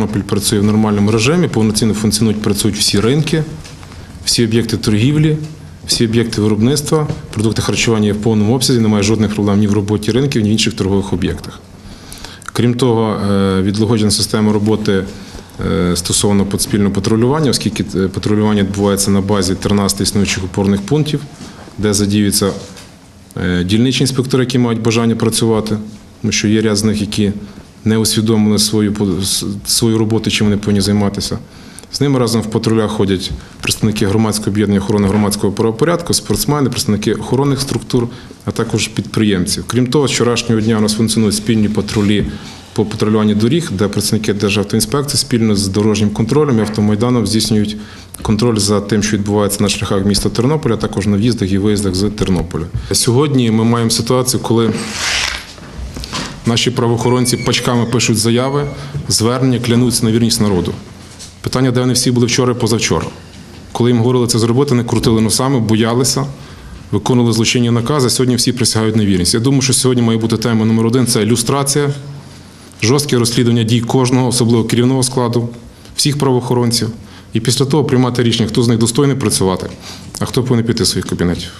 Тернопіль працює в нормальному режимі, повноцінно функціонують, працюють всі ринки, всі об'єкти торгівлі, всі об'єкти виробництва, продукти харчування є в повному обсязі, немає жодних проблем ні в роботі ринків, ні в інших торгових об'єктах. Крім того, е, відлагоджена система роботи е, стосовно пат- спільного патрулювання, оскільки е, патрулювання відбувається на базі 13 існуючих опорних пунктів, де задіюються дільничні інспектори, які мають бажання працювати, тому що є ряд з них, які не усвідомили свою, свою роботу, чим вони повинні займатися. З ними разом в патрулях ходять представники громадського об'єднання охорони громадського правопорядку, спортсмени, представники охоронних структур, а також підприємців. Крім того, з вчорашнього дня у нас функціонують спільні патрулі по патрулюванню доріг, де працівники Державтоінспекції спільно з дорожнім контролем і автомайданом здійснюють контроль за тим, що відбувається на шляхах міста Тернополя, а також на в'їздах і виїздах з Тернополя. Сьогодні ми маємо ситуацію, коли Наші правоохоронці пачками пишуть заяви, звернення, клянуться на вірність народу. Питання, де вони всі були вчора і позавчора. Коли їм говорили це зробити, не крутили носами, боялися, виконували злочинні накази. Сьогодні всі присягають на вірність. Я думаю, що сьогодні має бути тема номер один це люстрація, жорстке розслідування дій кожного, особливо керівного складу, всіх правоохоронців. І після того приймати рішення, хто з них достойний працювати, а хто повинен піти з своїх кабінетів.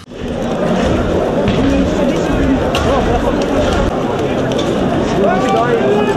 dói.